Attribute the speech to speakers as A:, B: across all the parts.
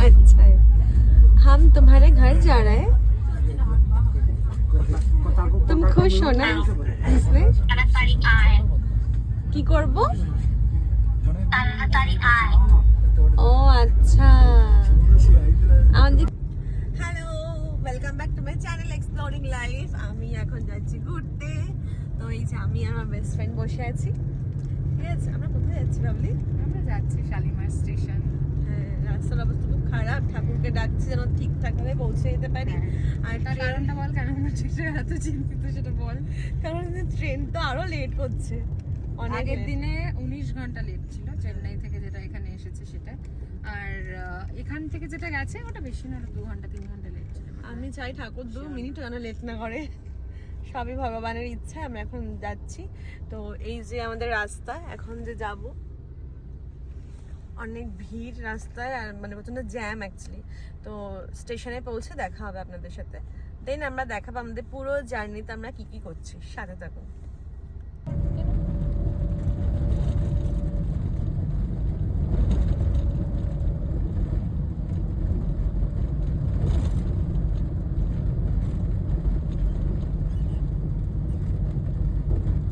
A: अच्छा है हम तुम्हारे घर जा रहे हैं तुम खुश हो ना इसमें
B: তাড়াতাড়ি আয়
A: কি করব
B: তাড়াতাড়ি আয়
A: ও আচ্ছা আমাদের hello welcome back to my channel exploring life আমি এখন যাচ্ছি ঘুরতে তো এই যে আমি আর আমার বেস্ট ফ্রেন্ড বসে আছি ঠিক আছে আমরা কোথায় যাচ্ছি ভাবলি
C: আমরা যাচ্ছি শালিমার স্টেশন
A: হ্যাঁ রাস্তার অবস্থা খুব খারাপ। ঠাকুরকে ডাকছি যেন ঠিকঠাক ভাবে পৌঁছে যেতে পারি। আর
C: তার
A: ট্রেন
C: কারণটা বল কেন সেটা এত চিন্তিত সেটা বল।
A: কারণ ট্রেন তো আরও লেট করছে।
C: আগের দিনে উনিশ ঘণ্টা লেট ছিল চেন্নাই থেকে যেটা এখানে এসেছে সেটা। আর এখান থেকে যেটা গেছে ওটা বেশি না দু ঘণ্টা তিন ঘণ্টা লেট ছিল।
A: আমি চাই ঠাকুর দু মিনিট যেন লেট না করে। সবই ভগবানের ইচ্ছা আমরা এখন যাচ্ছি। তো এই যে আমাদের রাস্তা এখন যে যাব অনেক ভিড় রাস্তায় আর মানে প্রচণ্ড জ্যাম অ্যাকচুয়ালি তো স্টেশনে পৌঁছে দেখা হবে আপনাদের সাথে। দেন আমরা দেখাবো আমাদের পুরো জার্নিতে আমরা কি কি করছি। সাথে থাকুন।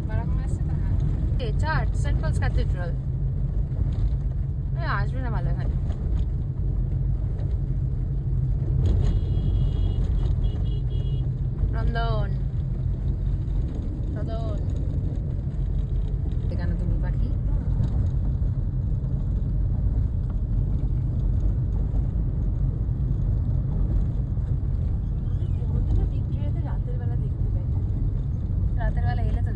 C: বারাকম আসছে তো হ্যাঁ আসবে না ভালো এখানে। রন্ধন। রন্ধন। এখানে তুমি পাখি।
A: রাতের বেলা দেখতে পাই।
C: রাতের বেলা এলে তো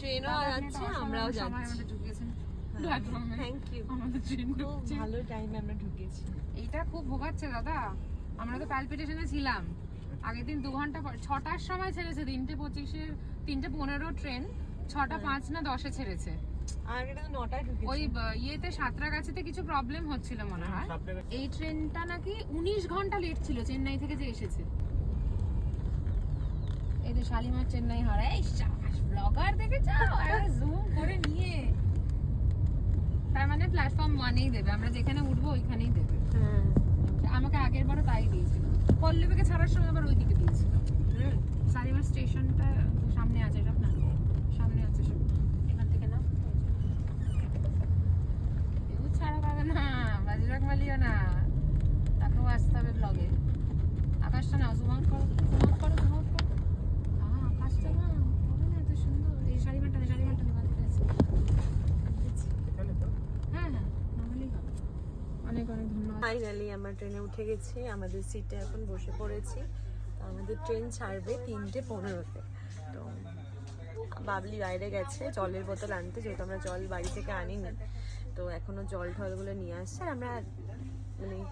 A: ট্রেনও যাচ্ছে আমরাও যাচ্ছি।
C: প্ল্যাটফর্মে
A: থ্যাংক ইউ
C: আমাদের ট্রেন
A: ভালো টাইমে আমরা ঢুকেছি।
C: এইটা খুব ভোগাচ্ছে দাদা। আমরা তো প্যালপিটেশনে ছিলাম। আগের দিন দু ঘণ্টা ছটার সময় ছেড়েছে তিনটে পঁচিশের তিনটে পনেরো ট্রেন ছটা পাঁচ না দশে ছেড়েছে।
A: আর এটা তো নটায় ঢুকেছি।
C: ওই ইয়েতে সাঁতরাগাছিতে কিছু প্রবলেম হচ্ছিল মনে হয়। এই ট্রেনটা নাকি উনিশ ঘণ্টা লেট ছিল চেন্নাই থেকে যে এসেছে। এই যে শালিমার চেন্নাই হারা এই ব্লগার দেখে যাও জুম করে নিয়ে। তার মানে প্ল্যাটফর্ম ওয়ানেই দেবে। আমরা যেখানে উঠবো ওইখানেই দেবে।
A: হ্যাঁ।
C: আমাকে আগের বারও তাই দিয়েছিল। পল্লবীকে ছাড়ার সময় আবার ওইদিকে দিয়েছিল। শালিমার স্টেশনটা সামনে আছে সব না? সামনে আছে সব। এখান থেকে না কেউ ছাড়া পাবে না বাজিরাক মালিও না। তাকেও আসতে হবে ব্লগে আকাশটা নাও জুম আউট করো জুম আউট করো জুম আউট করো। আকাশটা না না হ্যাঁ হ্যাঁ অনেক অনেক
A: ফাইনালি আমরা ট্রেনে উঠে গেছি। আমাদের সিটে এখন বসে পড়েছি। আমাদের ট্রেন ছাড়বে তিনটে পনেরোতে। তো বাবলি বাইরে গেছে, জলের বোতল আনতে, যেহেতু আমরা জল বাড়ি থেকে আনিনি। তো এখনও জল ঠলগুলো নিয়ে আসছে। আমরা মানে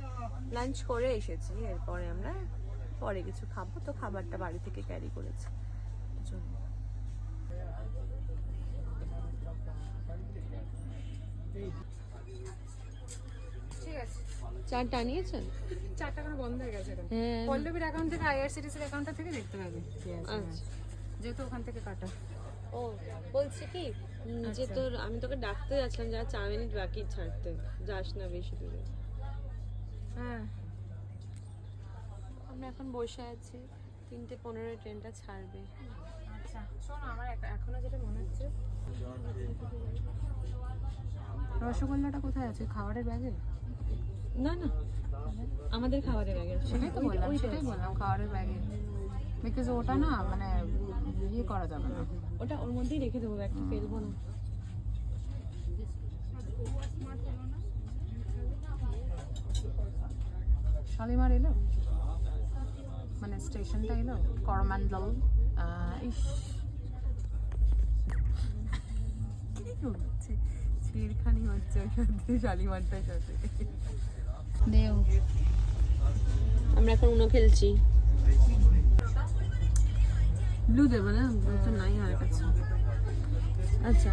A: লাঞ্চ করে এসেছি। এরপরে আমরা পরে কিছু খাব। তো খাবারটা বাড়ি থেকে ক্যারি করেছি। জন্য
C: ঠিক আছে।
A: চারটা
C: করে বন্ধ হয়ে গেছে এখন
A: হ্যাঁ।
C: পল্লবীর অ্যাকাউন্ট থেকে আইআরসিটিসির অ্যাকাউন্টটা থেকে দেখতে পাবে।
A: আচ্ছা।
C: যেহেতু ওখান থেকে কাটা।
A: ও বলছি কি যে
C: আচ্ছা।
A: তোর আমি তোকে ডাকতে যাচ্ছিলাম যা চার মিনিট বাকি ছাড়তে। যাস না বেশি দূরে।
C: হ্যাঁ।
A: আমরা এখন বসে আছি তিনটে পনেরো ট্রেনটা ছাড়বে।
C: আচ্ছা শোন আমার এখনও যেটা মনে হচ্ছে রসগোল্লাটা কোথায় আছে? খাবারের ব্যাগে?
A: না না। আমাদের খাবারের ব্যাগে। আছে।
C: সেটাই তো বললাম সেটাই বললাম। খাবারের ব্যাগে। বিকজ ওটা না মানে ইয়ে করা যাবে না।
A: ওটা ওর মধ্যেই রেখে দেবো একটা ফেলব না।
C: শালিমার এলো? মানে স্টেশনটা এলো? করমান্ডল ইস। কি হচ্ছে ছিড়খানি হচ্ছে ওর সাথে শালিমারটার সাথে দেও
A: আমরা এখন উনো খেলছি ব্লু দেবো না ব্লু তো নাই আমার কাছে আচ্ছা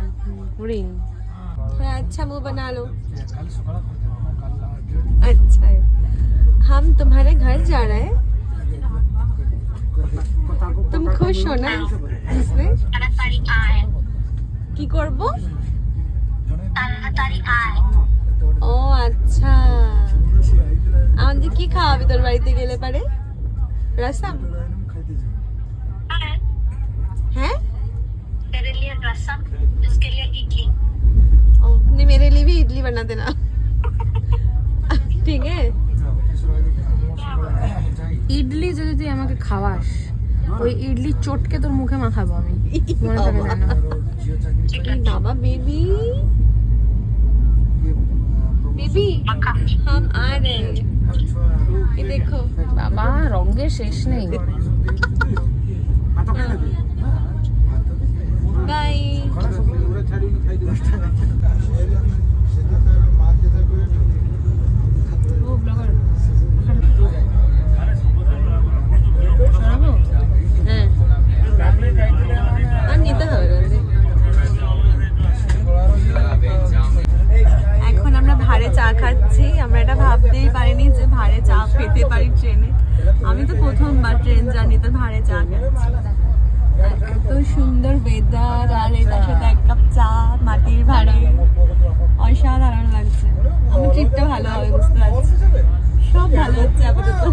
A: হরিণ थोड़ा अच्छा मुंह बना लो अच्छा है हम तुम्हारे घर जा रहे हैं तुम खुश हो ना इसमें কি করব ও আচ্ছা আমাদের কি খাওয়াবি তোর বাড়িতে গেলে পারে রসম हैं
B: तेरे लिए रसम इसके लिए इडली
A: ओ नहीं मेरे लिए भी इडली बना देना ठीक है
C: ইডলি যদি তুই আমাকে খাওয়াস ওই ইডলি চটকে তোর মুখে মাখাবো আমি মনে থাকে যেন
A: बाबा बेबी बेबी हम आ रहे हैं ये देखो
C: বাবা রঙের শেষ নেই
A: আপাতত